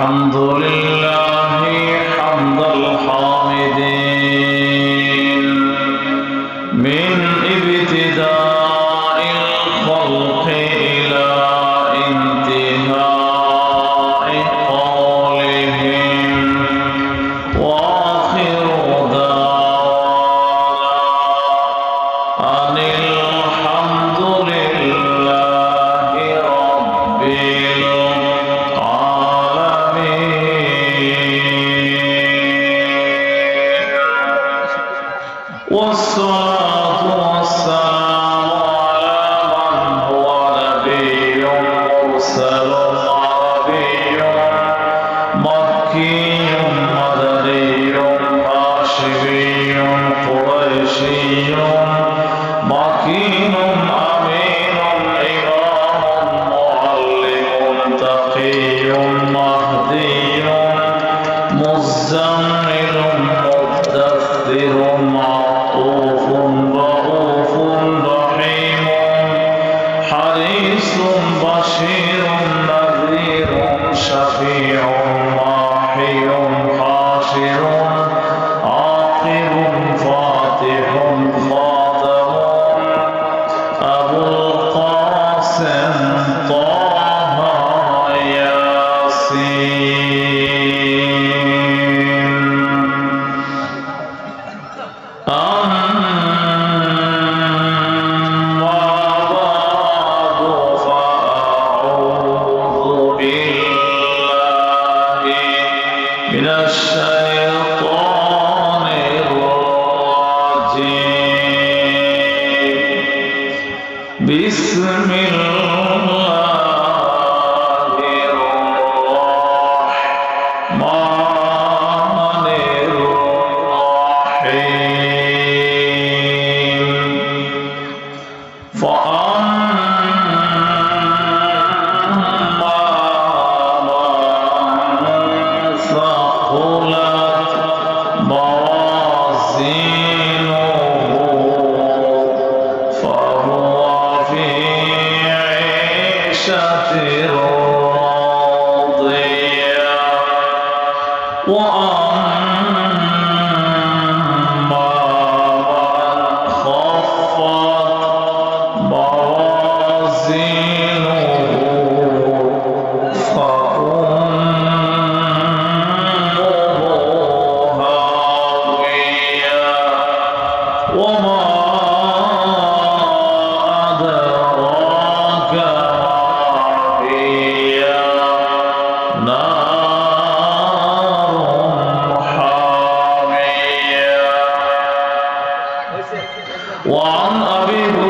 الحمد لله بسم الله وأما Abi Bu.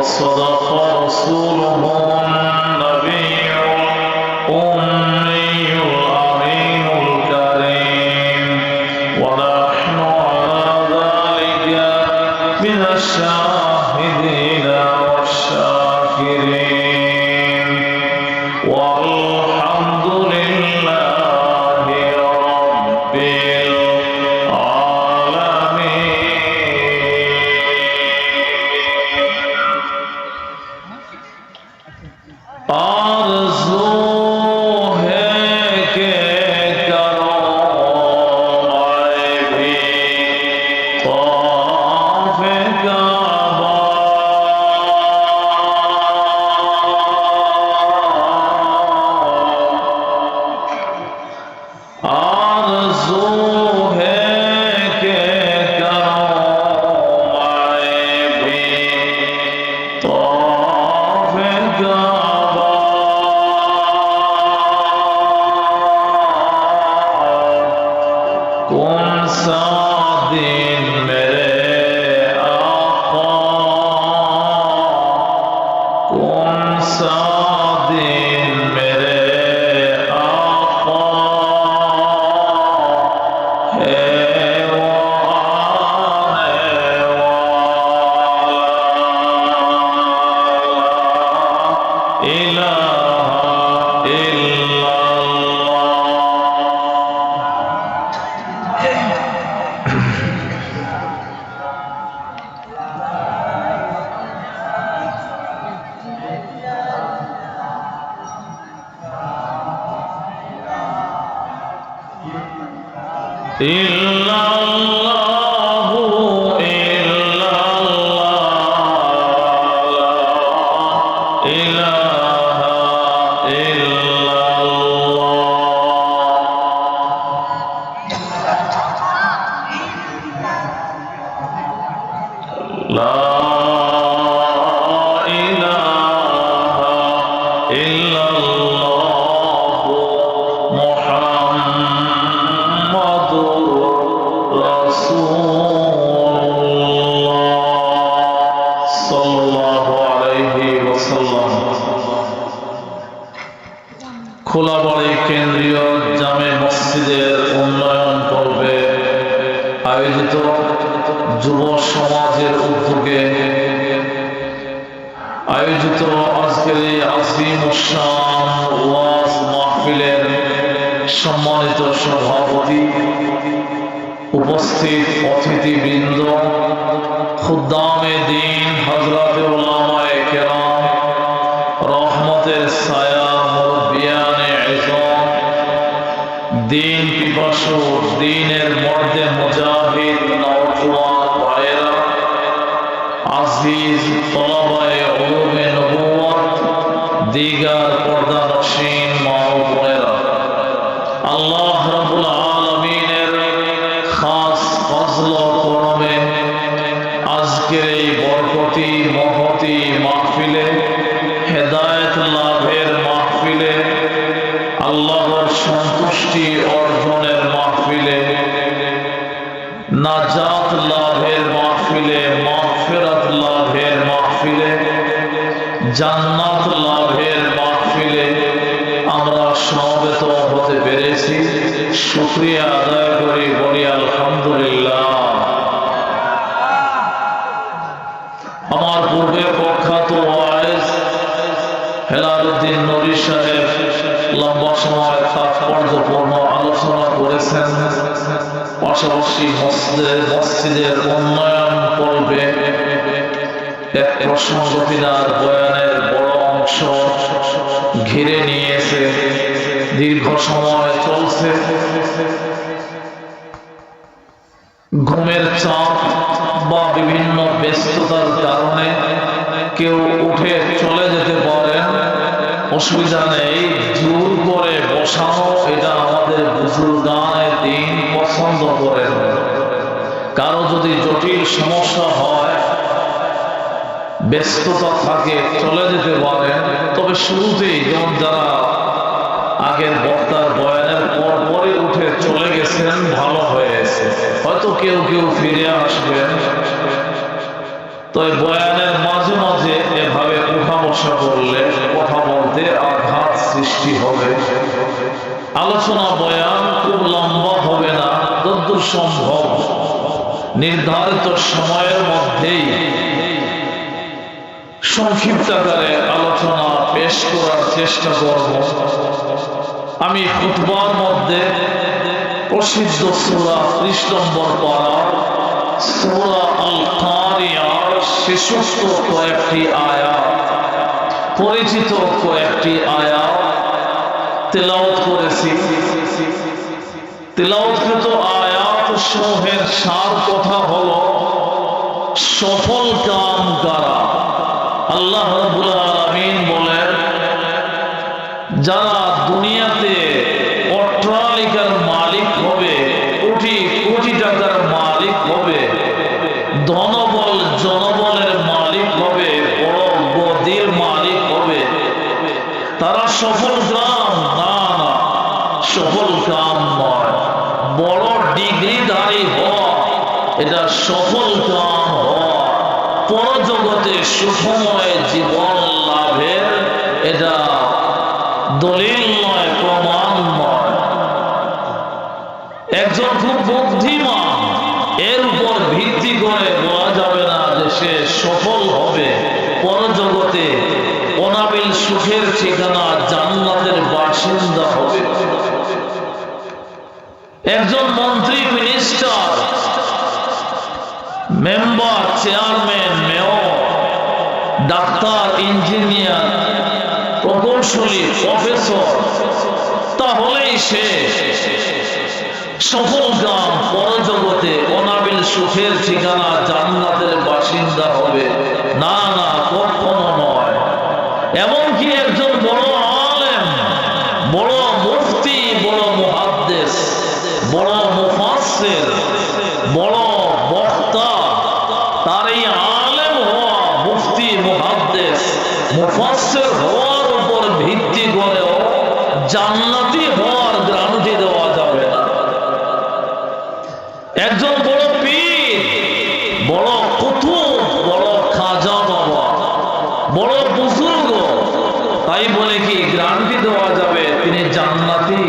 وصدق رسوله ইল্লাল্লাহু। খোলাবাড়ি কেন্দ্রীয় জামে মসজিদের উন্নয়ন করবে। আয়োজিত যুব সমাজের উদ্যোগে আয়োজিত আজকের এই আসিম ওয়াজ মাহফিলের সম্মানিত সভাপতি উপস্থিত অতিথিবৃন্দ, খুদ্দামে দিন হজরতে ওলামায়ে কেরাম, রহমতের ছায়া দিন পিপাসু দিনের মধ্যে মুজাহিদ নওজওয়ান ভাইয়েরা, আজিজ তলাবায়ে উলুমে নবুয়ত দিগার পর্দা নসীন মা ও বোনেরা। আল্লাহ রাব্বুল আলামিনের সন্তুষ্টি অর্জনের মাহফিলে, নাজাত লাভের মাহফিলে, মাগফিরাত লাভের মাহফিলে, জান্নাত লাভের মাহফিলে আমরা সমবেত হতে পেরেছি। শুক্রিয়া আদায় মসজিদের উন্নয়ন করবে। এক বয়ানের বড় অংশ ঘিরে নিয়েছে। দীর্ঘ সময় চলছে। ঘুমের চাপ বা বিভিন্ন ব্যস্ততার কারণে কেউ উঠে চলে যেতে পারেন অসুবিধা নেই, জোর করে বসানো, এটা আমাদের বুজুর্গানের দিন পছন্দ করেন কারও যদি জটিল সমস্যা হয়, ব্যস্ততা থাকে, চলে যেতে পারেন। তবে শুরুতেই যেমন যারা আগের বক্তার বয়ানের পর পরে উঠে চলে গেছেন, ভালো হয়েছে হয়তো কেউ কেউ ফিরে আসবেন। তো বয়ানের মাঝে মাঝে এভাবে উঠা বসা করলে বলতে আঘাত সৃষ্টি হবে। আলোচনা বয়ান খুব লম্বা হবে না যদ্দূর সম্ভব। নির্ধারিত সময়ের মধ্যেই সংক্ষিপ্ত আকারে আলোচনা পেশ করার চেষ্টা করব। আমি খুতবার মধ্যে প্রসিদ্ধ সুরা ত্রিশ নম্বর পাড়া সুরা আল কারিয়ার শেষোক্ত কয়েকটি আয়াত পরিচিত কয়েকটি আয়াত তেলাওয়াত করেছি। তেলাওয়াতকৃত আয়াত সমূহের সার কথা হলো সফল কাম করা আল্লাহ রাব্বুল বলেন, যারা দুনিয়াতে অট্টালিকার সফল কাম না সফল কাম নয়। বড় ডিগ্রিধারী হওয়া, এটা সফল কাম হওয়া। পরজগতে সুসময়ে জীবন লাভের এটা দলিল নয় প্রমাণ নয় একজন খুব বুদ্ধিমান এর উপর ভিত্তি করে বলা যাবে না যে সে সফল হবে পরজগতে অনাবিল সুখের ঠিকানা জান্নাতের বাসিন্দা হবে একজন মন্ত্রী minister member chairman mayor doctor engineer প্রকৌশলী প্রফেসর তাহলেই সে সফল গ্রাম পরজগতে অনাবিল সুখের ঠিকানা জান্নাতের বাসিন্দা হবে। না না কখনো নয় এমনকি একজন বড় আলেম বড় মুফতি বড় মুহাদ্দেস বড় মুফাসসির বড় বক্তা তার এই আলেম হওয়া মুফতি মুহাদ্দেস মুফাসসির হওয়ার উপর ভিত্তি করেও জান্নাতি হওয়ার গ্যারান্টি দেওয়া যাবে না একজন বড় পীর বড় কুতুব বড় খাজা বাবা তাই বলে কি গ্রান্টি দেওয়া যাবে তিনি জান্নাতি।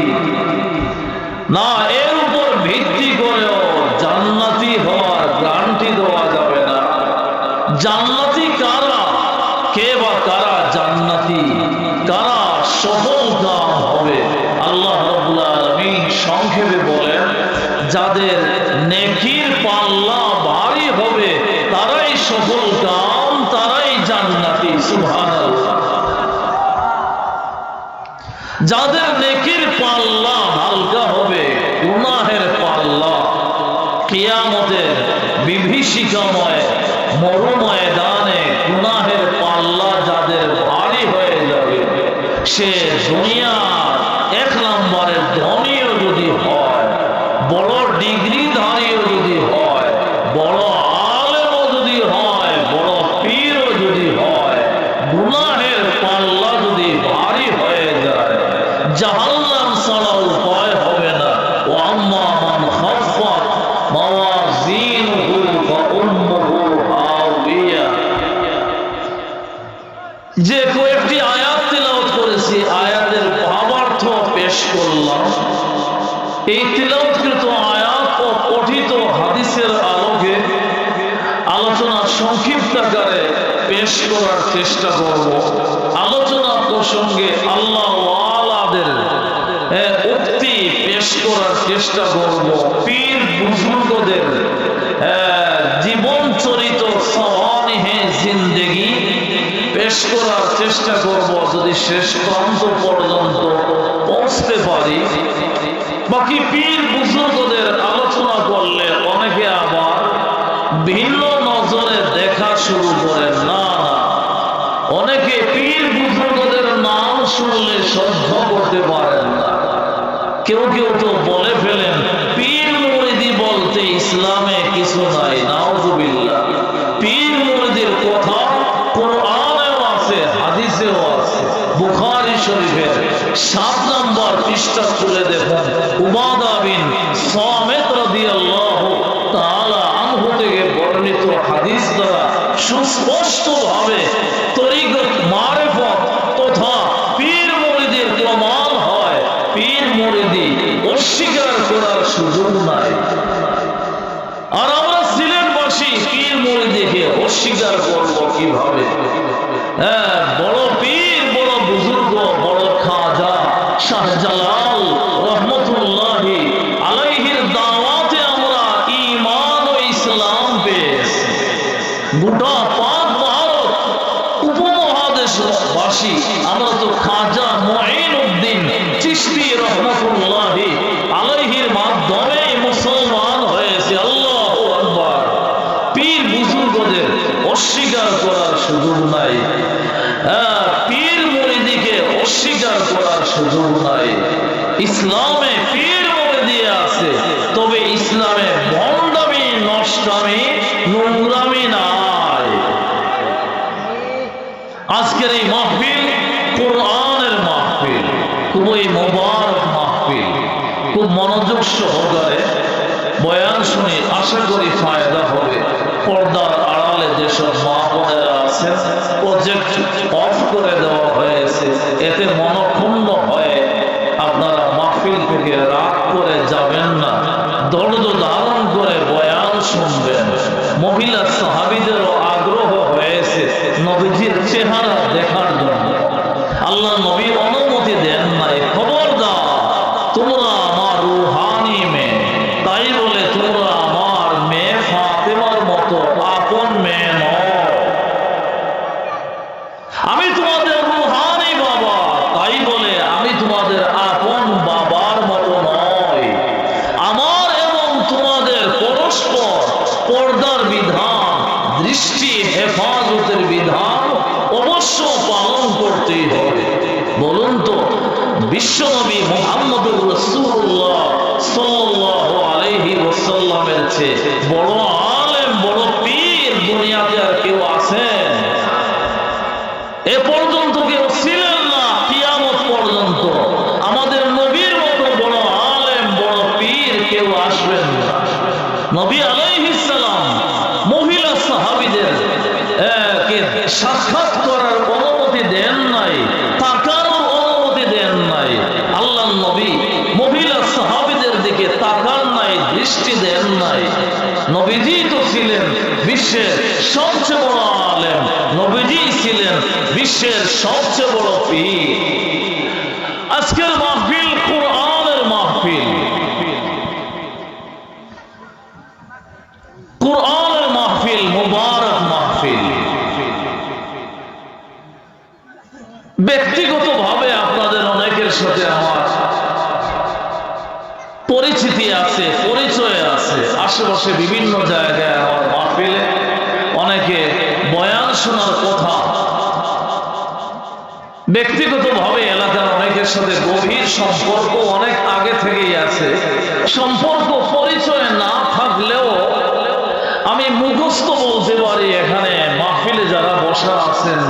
না এর উপর ভিত্তি করেও জান্নাতি হওয়ার গ্যারান্টি দেওয়া যাবে না জান্নাতি কারা কে বা কারা জান্নাতি কারা সফল কাম হবে আল্লাহ রাব্বুল আলামিন সংক্ষেপে বলেন যাদের নেকির পাল্লা ভারী হবে তারাই সফল কাম তারাই জান্নাতি সুবহানাল্লাহ যাদের নেকির পাল্লা হালকা হবে, গুনাহের পাল্লা। কিয়ামতের বিভীষিকাময় মরুময়দানে গুনাহের পাল্লা যাদের ভারী হয়ে যাবে, সে দুনিয়া এক নম্বরের ধনীও যদি হয় বড় ডিগ্রিধারীও যদি হয় বড় আলেমও যদি হয় বড় পীরও যদি হয় গুনাহের পাল্লা যদি ভারী হয়ে যায় জাহান্নাম ছাড়া উপায় হবে না ও আম্মা মান খাফফাত মাওয়াজিনুহু ফাউম্মুহু হাওিয়া যে কয়েকটি আয়াত তিলাওয়াত করেছি আয়াতের ভাবার্থ পেশ করলাম এই তিলাওয়াতকৃত আয়াত ও পঠিত হাদিসের আলোকে আলোচনা সংক্ষিপ্ত আকারে পেশ করার চেষ্টা করব। আলোচনা প্রসঙ্গে আল্লাহ উক্তি পেশ করার চেষ্টা করব। পীর বুজুর্গদের জীবন চরিত পেশ করার চেষ্টা করব। যদি শেষ প্রান্ত পর্যন্ত পৌঁছতে পারি। বাকি পীর বুজুর্গদের আলোচনা করলে অনেকে আবার ভিন্ন নজরে দেখা শুরু করেন না। পীর বুজুর্গদের নাম শুনলে সহ্য করতে পারেন না। কেউ কেউ তো বলে ফেলেন, পীর মুরিদি বলতে ইসলামে কিছু নাই, নাউজুবিল্লাহ। পীর মুরিদির কথা কোরআনেও আছে, হাদিসেও আছে, বুখারী শরীফের সাত নম্বর পৃষ্ঠা খুলে দেখুন, উবাদা বিন সামিত রাদিয়াল্লাহু তাআলা আনহু থেকে বর্ণিত হাদিস দ্বারা সুস্পষ্ট ভাবে কীভাবে হ্যাঁ বড় পীর, বড় বুজুর্গ, বড় খাজা শাহজালাল রহমতুল্লাহি আলাইহির দাওয়াতে আমরা ঈমান ও ইসলাম পেয়েছি। গোটা পাক ভারত উপমহাদেশবাসী, আমরা তো খাজা মঈন উদ্দিন চিশতি রহমতুল্লাহি আলাইহির মাধ্যমে মুসলমান হয়েছে আল্লাহ আকবার পীর বুজুর্গদের অস্বীকার করার সুযোগ নাই হ্যাঁ, পীর মুরিদিকে অস্বীকার করার সুযোগ নাই ইসলামে পীর মুরিদি আছে তবে ইসলামে ভণ্ডামি নষ্টামি নোংরামি নাই আজকের এই মাহফিল কোরআনের মাহফিল খুবই মোবারক মাহফিল খুব মনোযোগ সহকারে বয়ান শুনে আশা করি ফায়দা হবে পর্দার আড়ালে যেসব মা বোনেরা আছেন প্রজেক্ট অফ করে দেওয়া হয়েছে এতে মনক্ষুণ্ণ হয়ে আপনারা মাহফিল থেকে রাগ করে যাবেন না ধৈর্য ধারণ করে বয়ান শুনবেন মহিলা সাহাবিদেরও আগ্রহ হয়েছে নবীজির চেহারা দেখার জন্য আল্লাহ নবী অনুমতি দেন নাই খবরদার তোমরা আমার রুহানি মেয়ে তাই বলে তোমরা আমার মেয়ে ফাতেমার মতো আপন মেয়ে নয় আমি তোমাদের রুহানি বাবা তাই বলে আমি তোমাদের আপন বাবার মতো নয় আমার দৃষ্টি হেফাজতের বিধান অবশ্য পালন করতেই হবে বলুন তো বিশ্বনবী মোহাম্মদুর রসুল্লাহ সাল্লাল্লাহু আলাইহি ওয়াসাল্লামের চেয়ে বড় আলেম বড় পীর দুনিয়াতে আর কেউ আছেন এ পর্যন্ত কেউ ছিলেন না কিয়ামত পর্যন্ত আমাদের নবীর মতো বড় আলেম বড় পীর কেউ আসবেন না নবী আলাইহিস সালাম মহিলা সাহাবীদের আহ, কে সাক্ষাৎ করার অনুমতি দেন নাই, তাকানোর অনুমতি দেন নাই। আল্লাহ নবী মহিলা সাহাবীদের দিকে তাকান নাই, দৃষ্টি দেন নাই। নবীজি তো ছিলেন বিশ্বের সবচেয়ে বড় আলেম। নবীজি ছিলেন বিশ্বের সবচেয়ে বড় পীর। আজকের মাহফিল কোরআনের মাহফিল কোরআনের মাহফিল মুবারক মাহফিল ব্যক্তিগতভাবে আপনাদের অনেকের সাথে আমার পরিচিতি আছে, পরিচয় আছে। আশেপাশে বিভিন্ন জায়গায় আমার মাহফিলে অনেকে বয়ান শোনার কথা। ব্যক্তিগতভাবে এলাকার অনেকের সাথে গভীর সম্পর্ক অনেক আগে থেকেই আছে। সম্পর্ক, পরিচয় না থাকলেও আমি মুখস্থ বলতে পারি এখানে মাহফিলে যারা বসা আছেন,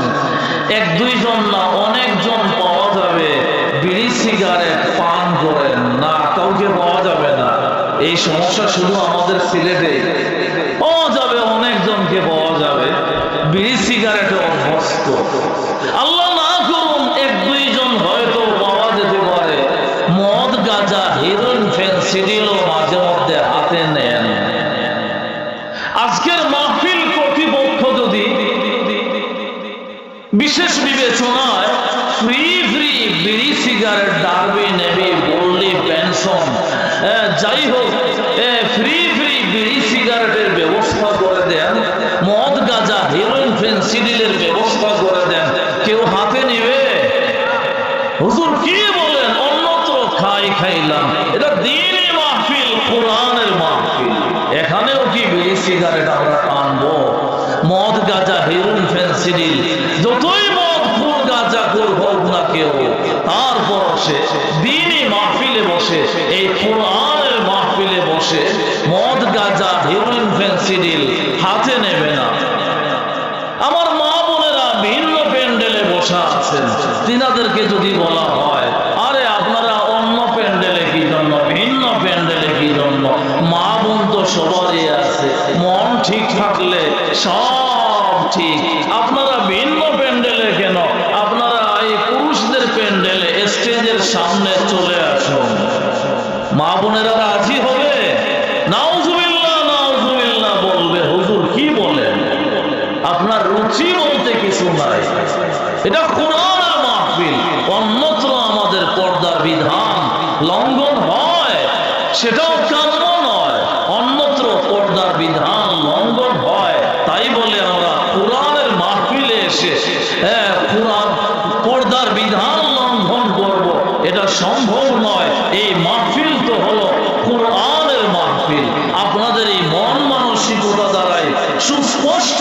এক দুইজন না অনেকজন পাওয়া যাবে। বিড়ি সিগারেট, পান করেন না, কাউকে পাওয়া যাবে না। এই সমস্যা শুধু আমাদের সিলেটে। পাওয়া যাবে, অনেকজনকে পাওয়া যাবে। বিড়ি সিগারেটে অভ্যস্ত আল্লাহ না করুন এক দুইজন হয়তো পাওয়া যেতে পারে মদ গাঁজা হিরোইন ফেন্সিডিলও মাঝে মধ্যে হাতে নেন আজকের মাহফিল কর্তৃপক্ষ যদি বিশেষ বিবেচনায় ফ্রি ফ্রি বিড়ি সিগারেট ডারবি নেবি বললি পেনশন আহ, যাই হোক ফ্রি ফ্রি বিড়ি সিগারেটের ব্যবস্থা করে দেন মদ গাঁজা হিরোইন ফেন্সিডিলের ব্যবস্থা করে দেন কেউ হাতে নিবে হুজুর কি বলেন খাই খাইলাম। এটা দিনই মাহফিল, কোরআনের মাহফিল। এখানেও কি বিড়ি, সিগারেট আমরা টানবো মদ, গাঁজা, হেরুন, ফেন্সিডিল, যতই মদ ফুল গাঁজা কর হোক না কেউ, তারপর সে দিনই মাহফিলে বসে, এই কোরআনের মাহফিলে বসে মদ, গাঁজা হেরুইন ফেন্সিডিল হাতে নেবে না। আমার মা বোনেরা ভিন্ন প্যান্ডেলে বসা আছেন। তিনাদেরকে যদি বলা হয় আরে আপনারা অন্য প্যান্ডেলে কি জন্য ভিন্ন প্যান্ডেলে কি জন্য মা বোন তো সবারই আছে মন ঠিক থাকলে সব ঠিক। আপনারা ভিন্ন প্যান্ডেলে কেন? আপনারা এই পুরুষদের প্যান্ডেলে স্টেজের সামনে চলে আসুন। মা বোনেরা রাজি হবে? বলবে, হুজুর কি আপনার রুচি বলতে কিছু নাই। এটা কোরআনের মাহফিল, অন্যত্র আমাদের পর্দার বিধান লঙ্ঘন হয়। সেটাও কাম্য নয় অন্যত্র পর্দার বিধান লঙ্ঘন হয় তাই বলে আমরা কোরআনের মাহফিলে এসে হ্যাঁ কোরআন পর্দার বিধান লঙ্ঘন করব এটা সম্ভব নয়। এই মাহফিল তো হলো কোরআনের মাহফিল। আপনাদের এই মন মানসিকতা দ্বারাই সুস্পষ্ট